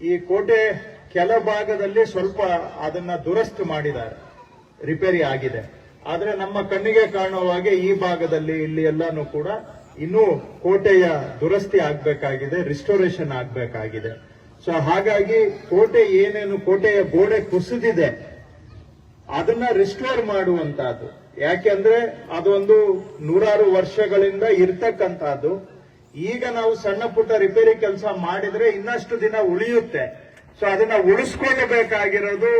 ಈ ಕೋಟೆ ಕೆಲ ಭಾಗದಲ್ಲಿ ಸ್ವಲ್ಪ ಅದನ್ನ ದುರಸ್ತಿ ಮಾಡಿದ್ದಾರೆ. ರಿಪೇರಿ ಆಗಿದೆ. ಆದರೆ ನಮ್ಮ ಕಣ್ಣಿಗೆ ಕಾಣುವ ಹಾಗೆ ಈ ಭಾಗದಲ್ಲಿ ಇಲ್ಲಿ ಎಲ್ಲಾನು ಕೂಡ ಇನ್ನೂ ಕೋಟೆಯ ದುರಸ್ತಿ ಆಗ್ಬೇಕಾಗಿದೆ ರಿಸ್ಟೋರೇಷನ್ ಆಗ್ಬೇಕಾಗಿದೆ. ಸೊ ಹಾಗಾಗಿ ಕೋಟೆ ಏನೇನು ಕೋಟೆಯ ಗೋಡೆ ಕುಸಿದಿದೆ, ಅದನ್ನ ರಿಸ್ಟೋರ್ ಮಾಡುವಂತಹದ್ದು. ಯಾಕೆಂದ್ರೆ ಅದೊಂದು ನೂರಾರು ವರ್ಷಗಳಿಂದ ಇರ್ತಕ್ಕಂತಹದ್ದು. ಈಗ ನಾವು ಸಣ್ಣ ಪುಟ್ಟ ರಿಪೇರಿ ಕೆಲಸ ಮಾಡಿದ್ರೆ ಇನ್ನಷ್ಟು ದಿನ ಉಳಿಯುತ್ತೆ. ಸೊ ಅದನ್ನ ಉಳಿಸ್ಕೊಳ್ಬೇಕಾಗಿರೋದು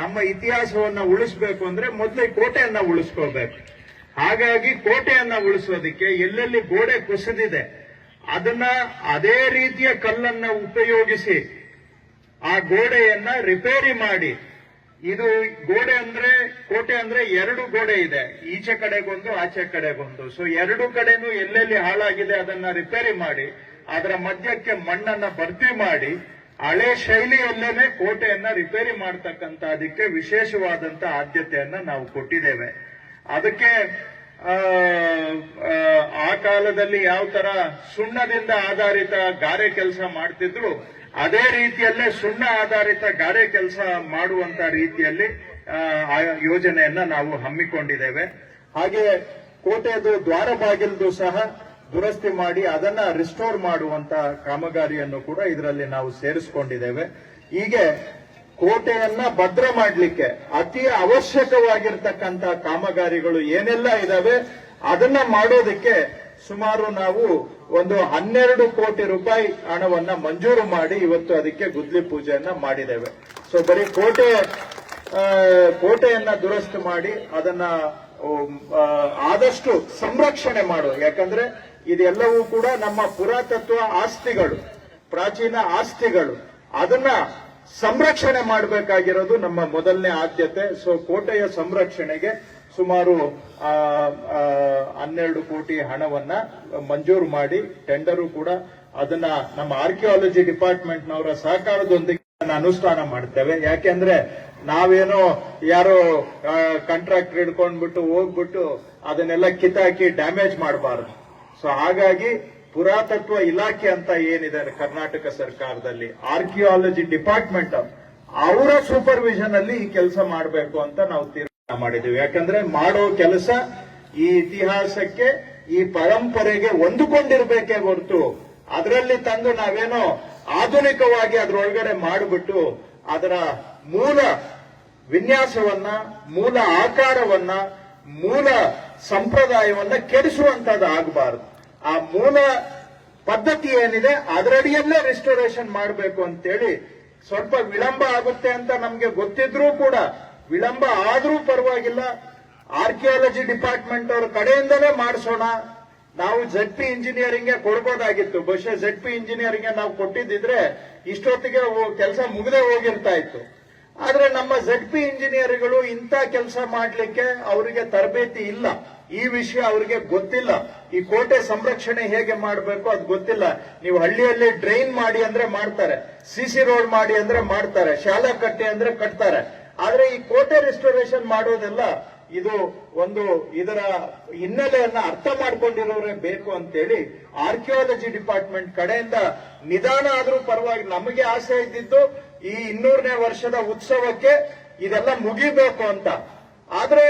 ನಮ್ಮ ಇತಿಹಾಸವನ್ನ ಉಳಿಸ್ಬೇಕು ಅಂದ್ರೆ ಮೊದಲು ಕೋಟೆಯನ್ನ ಉಳಿಸ್ಕೋಬೇಕು ಹಾಗಾಗಿ ಕೋಟೆಯನ್ನ ಉಳಿಸೋದಿಕ್ಕೆ ಎಲ್ಲೆಲ್ಲಿ ಗೋಡೆ ಕುಸಿದಿದೆ, ಅದನ್ನ ಅದೇ ರೀತಿಯ ಕಲ್ಲನ್ನ ಉಪಯೋಗಿಸಿ ಆ ಗೋಡೆಯನ್ನ ರಿಪೇರಿ ಮಾಡಿ ಇದು ಗೋಡೆ ಅಂದ್ರೆ ಕೋಟೆ ಅಂದ್ರೆ ಎರಡು ಗೋಡೆ ಇದೆ. ಈಚೆ ಕಡೆಗೊಂದು ಆಚೆ ಕಡೆಗೊಂದು ಸೊ ಎರಡು ಕಡೆನೂ ಎಲ್ಲೆಲ್ಲಿ ಹಾಳಾಗಿದೆ ಅದನ್ನ ರಿಪೇರಿ ಮಾಡಿ ಅದರ ಮಧ್ಯಕ್ಕೆ ಮಣ್ಣನ್ನ ಭರ್ತಿ ಮಾಡಿ ಹಳೆ ಶೈಲಿಯಲ್ಲೇನೆ ಕೋಟೆಯನ್ನ ರಿಪೇರಿ ಮಾಡ್ತಕ್ಕಂತ ಅದಕ್ಕೆ ವಿಶೇಷವಾದಂತ ಆದ್ಯತೆಯನ್ನ ನಾವು ಕೊಟ್ಟಿದ್ದೇವೆ. ಅದಕ್ಕೆ ಆ, ಕಾಲದಲ್ಲಿ ಯಾವ ತರ ಸುಣ್ಣದಿಂದ ಆಧಾರಿತ ಗಾರೆ ಕೆಲಸ ಮಾಡ್ತಿದ್ರು ಅದೇ ರೀತಿಯಲ್ಲೇ ಸುಣ್ಣ ಆಧಾರಿತ ಗಾರೆ ಕೆಲಸ ಮಾಡುವಂತ ರೀತಿಯಲ್ಲಿ ಆ, ಯೋಜನೆಯನ್ನ ನಾವು ಹಮ್ಮಿಕೊಂಡಿದ್ದೇವೆ. ಹಾಗೆ ಕೋಟೆದು ದ್ವಾರ ಬಾಗಿಲ್ದು ಸಹ ದುರಸ್ತಿ ಮಾಡಿ ಅದನ್ನ ರಿಸ್ಟೋರ್ ಮಾಡುವಂತ ಕಾಮಗಾರಿಯನ್ನು ಕೂಡ ಇದರಲ್ಲಿ ನಾವು ಸೇರಿಸಿಕೊಂಡಿದ್ದೇವೆ. ಹೀಗೆ ಕೋಟೆಯನ್ನ ಭದ್ರ ಮಾಡಲಿಕ್ಕೆ ಅತಿ ಅವಶ್ಯಕವಾಗಿರ್ತಕ್ಕಂತ ಕಾಮಗಾರಿಗಳು ಏನೆಲ್ಲ ಇದಾವೆ ಅದನ್ನ ಮಾಡೋದಕ್ಕೆ ಸುಮಾರು ನಾವು ಒಂದು ಹನ್ನೆರಡು ಕೋಟಿ ರೂಪಾಯಿ ಹಣವನ್ನ ಮಂಜೂರು ಮಾಡಿ ಇವತ್ತು ಅದಕ್ಕೆ ಗುದ್ಲಿ ಪೂಜೆಯನ್ನ ಮಾಡಿದ್ದೇವೆ. ಸೊ ಬರೀ ಕೋಟೆ ಕೋಟೆಯನ್ನ ದುರಸ್ತು ಮಾಡಿ ಅದನ್ನ ಆದಷ್ಟು ಸಂರಕ್ಷಣೆ ಮಾಡು ಯಾಕಂದ್ರೆ ಇದೆಲ್ಲವೂ ಕೂಡ ನಮ್ಮ ಪುರಾತತ್ವ ಆಸ್ತಿಗಳು, ಪ್ರಾಚೀನ ಆಸ್ತಿಗಳು. ಅದನ್ನ ಸಂರಕ್ಷಣೆ ಮಾಡಬೇಕಾಗಿರೋದು ನಮ್ಮ ಮೊದಲನೇ ಆದ್ಯತೆ. ಸೊ ಕೋಟೆಯ ಸಂರಕ್ಷಣೆಗೆ ಸುಮಾರು ಹನ್ನೆರಡು ಕೋಟಿ ಹಣವನ್ನ ಮಂಜೂರು ಮಾಡಿ ಟೆಂಡರು ಕೂಡ ಅದನ್ನ ನಮ್ಮ ಆರ್ಕಿಯಾಲಜಿ ಡಿಪಾರ್ಟ್ಮೆಂಟ್ನವರ ಸಹಕಾರದೊಂದಿಗೆ ಅನುಷ್ಠಾನ ಮಾಡ್ತೇವೆ. ಯಾಕೆಂದ್ರೆ ನಾವೇನೋ ಯಾರೋ ಕಾಂಟ್ರಾಕ್ಟ್ ಹಿಡ್ಕೊಂಡ್ಬಿಟ್ಟು ಹೋಗ್ಬಿಟ್ಟು ಅದನ್ನೆಲ್ಲ ಕಿತ್ತಾಕಿ ಡ್ಯಾಮೇಜ್ ಮಾಡಬಾರದು. ಸೊ ಹಾಗಾಗಿ ಪುರಾತತ್ವ ಇಲಾಖೆ ಅಂತ ಏನಿದೆ ಕರ್ನಾಟಕ ಸರ್ಕಾರದಲ್ಲಿ, ಆರ್ಕಿಯಾಲಜಿ ಡಿಪಾರ್ಟ್ಮೆಂಟ್, ಅವರ ಸೂಪರ್ವಿಷನ್ ಅಲ್ಲಿ ಈ ಕೆಲಸ ಮಾಡಬೇಕು ಅಂತ ನಾವು ಮಾಡಿದ್ದೀವಿ. ಯಾಕಂದ್ರೆ ಮಾಡೋ ಕೆಲಸ ಈ ಇತಿಹಾಸಕ್ಕೆ, ಈ ಪರಂಪರೆಗೆ ಹೊಂದಿಕೊಂಡಿರ್ಬೇಕೇ ಹೊರತು. ಅದರಲ್ಲಿ ತಂದು ನಾವೇನೋ ಆಧುನಿಕವಾಗಿ ಅದರೊಳಗಡೆ ಮಾಡಿಬಿಟ್ಟು ಅದರ ಮೂಲ ವಿನ್ಯಾಸವನ್ನ, ಮೂಲ ಆಕಾರವನ್ನ, ಮೂಲ ಸಂಪ್ರದಾಯವನ್ನ ಕೆಡಿಸುವಂತದ್ದು ಆಗಬಾರದು. ಆ ಮೂಲ ಪದ್ಧತಿ ಏನಿದೆ, ಅದರಡಿಯಲ್ಲೇ ರಿಸ್ಟೋರೇಷನ್ ಮಾಡಬೇಕು ಅಂತೇಳಿ ಸ್ವಲ್ಪ ವಿಳಂಬ ಆಗುತ್ತೆ ಅಂತ ನಮಗೆ ಗೊತ್ತಿದ್ರೂ ಕೂಡ ವಿಳಂಬ ಆದರೂ ಪರವಾಗಿಲ್ಲ. ಆರ್ಕಿಯಾಲಜಿ ಡಿಪಾರ್ಟ್ಮೆಂಟ್ ಅವರ ಕಡೆಯಿಂದಲೇ ಮಾಡಿಸೋಣ. ನಾವು ಜೆಡ್ ಪಿ ಇಂಜಿನಿಯರಿಂಗ್ ಕೊಡ್ಬೋದಾಗಿತ್ತು. ಬಹುಶಃ ಜೆಡ್ ಪಿ ಇಂಜಿನಿಯರಿಂಗ್ ನಾವು ಕೊಟ್ಟಿದ್ದಿದ್ರೆ ಇಷ್ಟೊತ್ತಿಗೆ ಕೆಲಸ ಮುಗದೆ ಹೋಗಿರ್ತಾ ಇತ್ತು. ಆದ್ರೆ ನಮ್ಮ ಜೆಡ್ ಪಿ ಇಂಜಿನಿಯರ್ಗಳು ಇಂಥ ಕೆಲಸ ಮಾಡಲಿಕ್ಕೆ ಅವರಿಗೆ ತರಬೇತಿ ಇಲ್ಲ. ಈ ವಿಷಯ ಅವರಿಗೆ ಗೊತ್ತಿಲ್ಲ. ಈ ಕೋಟೆ ಸಂರಕ್ಷಣೆ ಹೇಗೆ ಮಾಡಬೇಕು ಅದು ಗೊತ್ತಿಲ್ಲ. ನೀವು ಹಳ್ಳಿಯಲ್ಲಿ ಡ್ರೈನ್ ಮಾಡಿ ಅಂದ್ರೆ ಮಾಡ್ತಾರೆ. ಸಿಸಿ ರೋಡ್ ಮಾಡಿ ಅಂದ್ರೆ ಮಾಡ್ತಾರೆ. ಶಾಲಾ ಕಟ್ಟೆ ಅಂದ್ರೆ ಕಟ್ತಾರೆ. ಆದ್ರೆ ಈ ಕೋಟೆ ರಿಸ್ಟೋರೇಷನ್ ಮಾಡೋದೆಲ್ಲ ಇದು ಒಂದು ಇದರ ಹಿನ್ನೆಲೆಯನ್ನ ಅರ್ಥ ಮಾಡ್ಕೊಂಡಿರೋರೇ ಬೇಕು ಅಂತೇಳಿ ಆರ್ಕಿಯಾಲಜಿ ಡಿಪಾರ್ಟ್ಮೆಂಟ್ ಕಡೆಯಿಂದ ನಿಧಾನ ಆದ್ರೂ ಪರವಾಗಿ ನಮಗೆ ಆಸೆ ಇದ್ದಿದ್ದು ಈ ಇನ್ನೂರನೇ ವರ್ಷದ ಉತ್ಸವಕ್ಕೆ ಇದೆಲ್ಲ ಮುಗಿಬೇಕು ಅಂತ. ಆದ್ರೆ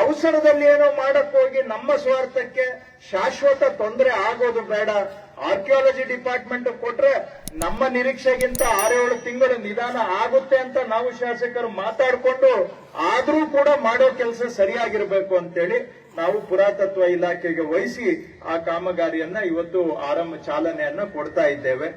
ಅವಸರದಲ್ಲಿ ಏನೋ ಮಾಡಕ್ ಹೋಗಿ ನಮ್ಮ ಸ್ವಾರ್ಥಕ್ಕೆ ಶಾಶ್ವತ ತೊಂದರೆ ಆಗೋದು ಬೇಡ. ಆರ್ಕಿಯಾಲಜಿ ಡಿಪಾರ್ಟ್ಮೆಂಟ್ ಕೊಟ್ರೆ ನಮ್ಮ ನಿರೀಕ್ಷೆಗಿಂತ ಆರೇಳು ತಿಂಗಳು ನಿಧಾನ ಆಗುತ್ತೆ ಅಂತ ನಾವು ಶಾಸಕರು ಮಾತಾಡಿಕೊಂಡು ಆದ್ರೂ ಕೂಡ ಮಾಡೋ ಕೆಲಸ ಸರಿಯಾಗಿರ್ಬೇಕು ಅಂತೇಳಿ ನಾವು ಪುರಾತತ್ವ ಇಲಾಖೆಗೆ ವಹಿಸಿ ಆ ಕಾಮಗಾರಿಯನ್ನ ಇವತ್ತು ಆರಂಭ ಚಾಲನೆಯನ್ನ ಕೊಡ್ತಾ ಇದ್ದೇವೆ.